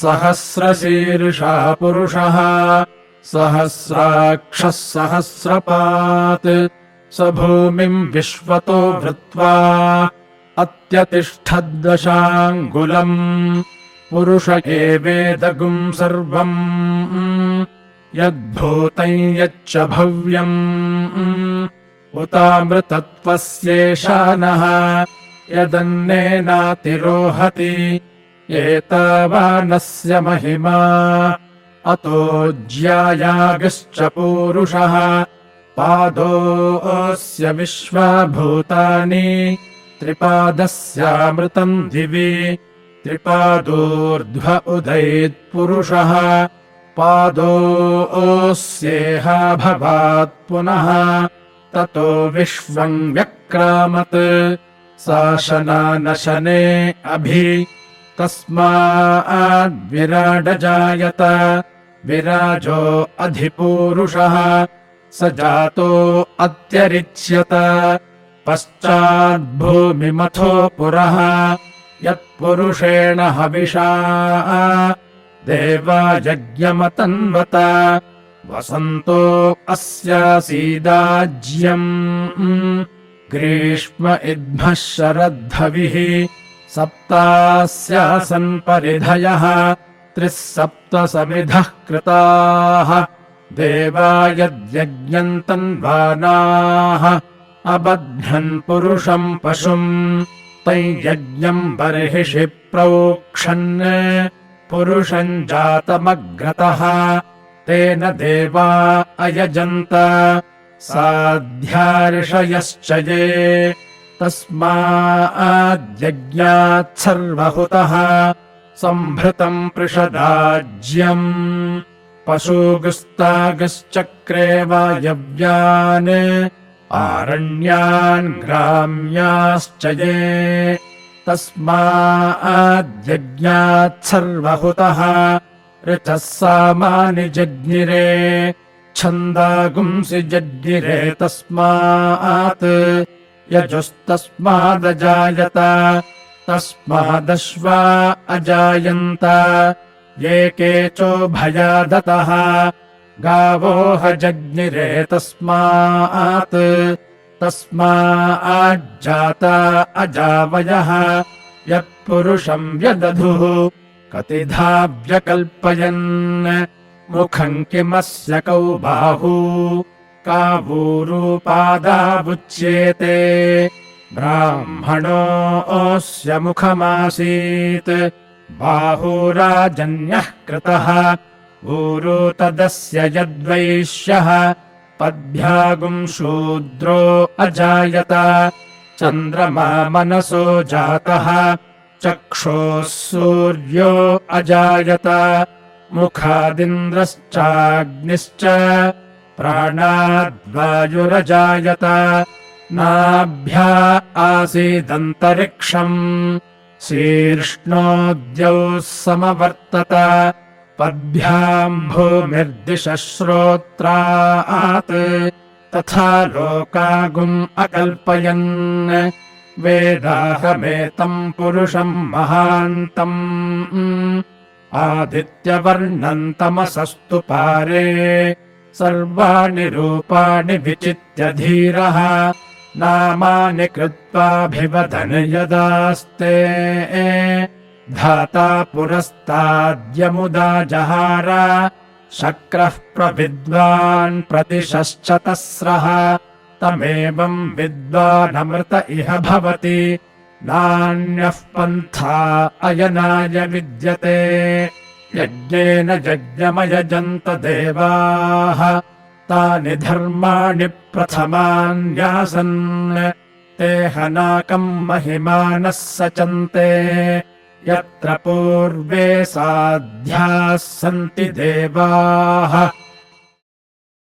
सहस्रशीर्षा पुरुषः सहस्राक्षः सहस्रपात् स भूमिम् विश्वतो भृत्वा अत्यतिष्ठद्दशाङ्गुलम् पुरुष एवेदगुम् सर्वम् यद्भूतम् यच्च भव्यम्। उतामृतत्वस्येषानः यदन्नेनातिरोहति एतावानस्य महिमा। अतो ज्यायागश्च पूरुषः। पादोऽस्य विश्वाभूतानि। त्रिपादस्यामृतम् दिवि। त्रिपादोर्ध्व उदैत्पुरुषः पादोऽस्येहाभवात् पुनः। ततो विश्वम् व्यक्रामत्। शासनानशने अभि तस्माद्विराडजायत। विराजो अधिपूरुषः स जातो अत्यरिच्यत। पश्चाद्भूमिमथो पुरः यत्पुरुषेण हविषा। देवायज्ञमतन्वत वसन्तो अस्यासीदाज्यम् ग्रीष्म इद्मः शरद्धविः सप्तास्यासन् परिधयः त्रिः सप्त समिधः कृताः देवायद्यज्ञम् तन्वानाः अबध्नन् पुरुषम् पशुम् तञ्यज्ञम् बर्हिषि प्रोक्षन् पुरुषम् जातमग्रतः तेन देवा अयजन्त साध्यार्षयश्च ये तस्माद्यज्ञात् सर्वहुतः सम्भृतम् पृषदाज्यम् पशुगुस्तागश्चक्रे वायव्यान् आरण्यान् ग्राम्याश्च ये तस्माद्यज्ञात् सर्वहुतः ऋचः सामानि जज्ञिरे छन्दागुंसि जज्ञिरे तस्मात् यजुस्तस्मादजायत। तस्मादश्वा अजायन्त। ये केचोभयादतः गावोह जज्ञिरे तस्मात्। तस्माज्जाता अजावयः। यत्पुरुषम् व्यदधुः कतिधा व्यकल्पयन् मुखम् किमस्य कौ बाहू कावूरूपादावुच्येते। ब्राह्मणोऽस्य मुखमासीत्। बाहूराजन्यः कृतः। ऊरू तदस्य यद्वैश्यः पद्भ्यागुम् शूद्रो अजायत। चन्द्रमा मनसो जातः। चक्षोः सूर्यो अजायत। मुखादिन्द्रश्चाग्निश्च प्राणाद्वायुरजायत नाभ्या आसीदन्तरिक्षम्। शीर्ष्णोद्यौ समवर्तत पद्भ्याम् भूमिर्दिशः श्रोत्रात् तथा लोकागुम् अकल्पयन्। वेदाहमेतम् पुरुषम् महान्तम्। आदित्यवर्णम् तमसस्तु पारे सर्वाणि रूपाणि विचित्य धीरः नामानि कृत्वाभिवदन् यदास्ते धाता पुरस्ताद्यमुदा जहार शक्रः प्रविद्वान् प्रतिशश्च तस्रः तमेवम् विद्वानमृत इह भवति नान्यः पन्था अयनाय विद्यते यज्ञेन यज्ञमयजन्त देवाः तानि धर्माणि प्रथमान्यासन् ते हनाकम् महिमानः सचन्ते यत्र पूर्वे साध्याः सन्ति देवाः